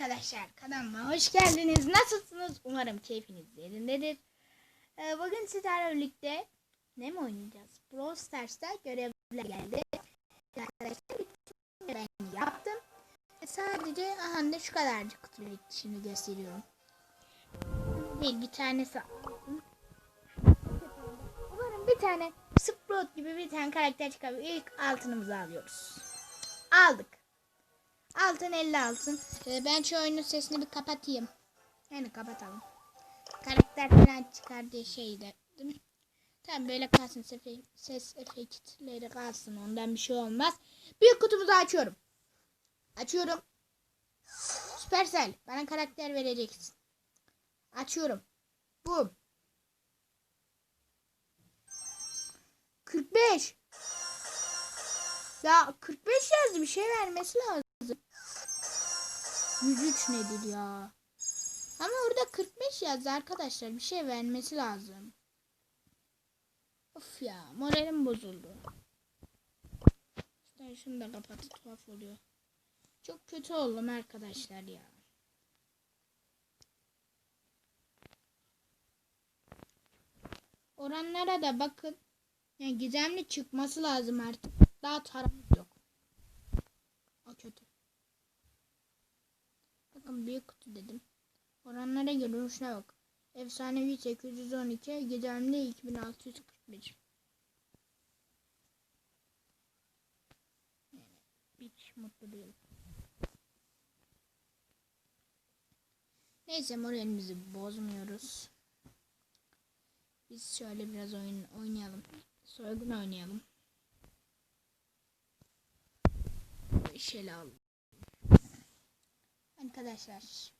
arkadaşlar kanalıma hoş geldiniz. Nasılsınız? Umarım keyfiniz yerindedir. Ee, bugün sizlerle birlikte ne mi oynayacağız? Brawl Stars'ta görevler geldi. Arkadaşlar ben yaptım. E, sadece aha da şu kadarcık kutuyu şimdi gösteriyorum. Değil bir tanesi. Umarım bir tane Sprout gibi bir tane karakter çıkar. İlk altınımızı alıyoruz. Aldık. Altın 50 altın. Ee, ben şu oyunun sesini bir kapatayım. Yani kapatalım. Karakter falan çıkar diye şey dedim. Tamam böyle kalsın ses efektleri kalsın ondan bir şey olmaz. Büyük kutumuzu açıyorum. Açıyorum. Süpersel bana karakter vereceksin. Açıyorum. Bu. 45. Ya 45 yazdı bir şey vermesi lazım. 103 nedir ya? Ama orada 45 yazdı arkadaşlar. Bir şey vermesi lazım. Of ya moralim bozuldu. İşte şunu da kapattı tuhaf oluyor. Çok kötü oldum arkadaşlar ya. Oranlara da bakın. Yani gizemli çıkması lazım artık. Daha taramız yok. O kötü. Bakın büyük kutu dedim. Oranlara göre şuna bak. Efsanevi 812, gizemli 2641. Yani hiç mutlu değilim. Neyse moralimizi bozmuyoruz. Biz şöyle biraz oyun oynayalım. Soygun oynayalım. Şöyle al. Arkadaşlar.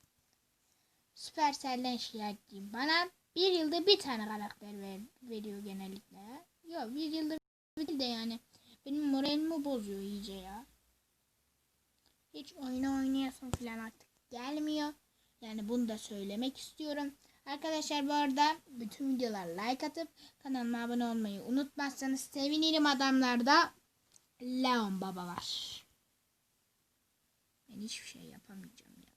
Supercell'den şikayetçiyim. Bana bir yılda bir tane karakter ver, veriyor genellikle. Yok bir yılda bir de yani. Benim moralimi bozuyor iyice ya. Hiç oyunu oynayasın falan artık gelmiyor. Yani bunu da söylemek istiyorum. Arkadaşlar bu arada bütün videolara like atıp kanalıma abone olmayı unutmazsanız sevinirim adamlarda. Leon Baba var. Ben hiçbir şey yapamayacağım ya.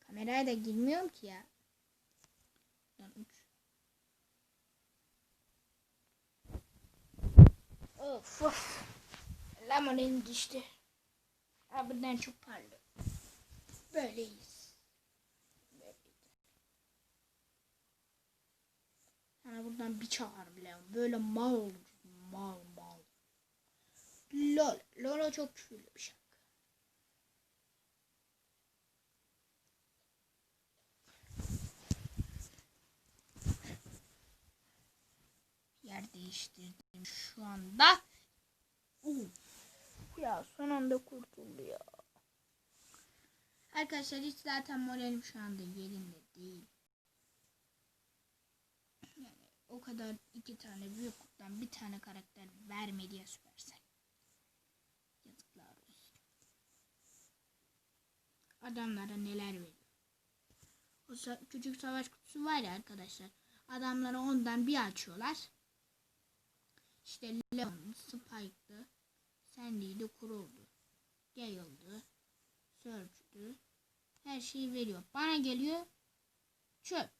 Kameraya da girmiyorum ki ya. Lan uç. Of of. Lamonin düştü. Abinden çok parlıyor. Böyleyiz. Böyleyiz. Sana buradan bir çağır bile. Böyle mal olur. Mal mal. Lol. Lolo çok küfürlü bir şarkı. Yer değiştirdim şu anda. Uf. Ya son anda kurtuldu ya. Arkadaşlar hiç zaten moralim şu anda yerinde değil. Yani o kadar iki tane büyük kurttan bir tane karakter vermedi ya Adamlara neler veriyor. O küçük savaş kutusu var ya arkadaşlar. Adamlara ondan bir açıyorlar. İşte Leon, Spike'dı, Sandy'di, Crow'du, Gale'dı, Surge'dü. Her şeyi veriyor. Bana geliyor çöp.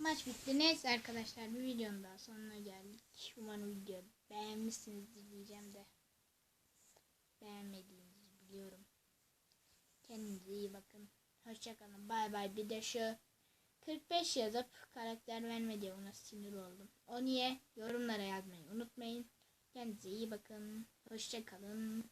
Maç bitti. Neyse arkadaşlar bir videonun daha sonuna geldik. Umarım video beğenmişsinizdir diyeceğim de. Beğenmediğinizi biliyorum. Kendinize iyi bakın. Hoşçakalın. Bay bay. Bir de şu 45 yazıp karakter verme diye ona sinir oldum. O niye? Yorumlara yazmayı unutmayın. Kendinize iyi bakın. Hoşçakalın.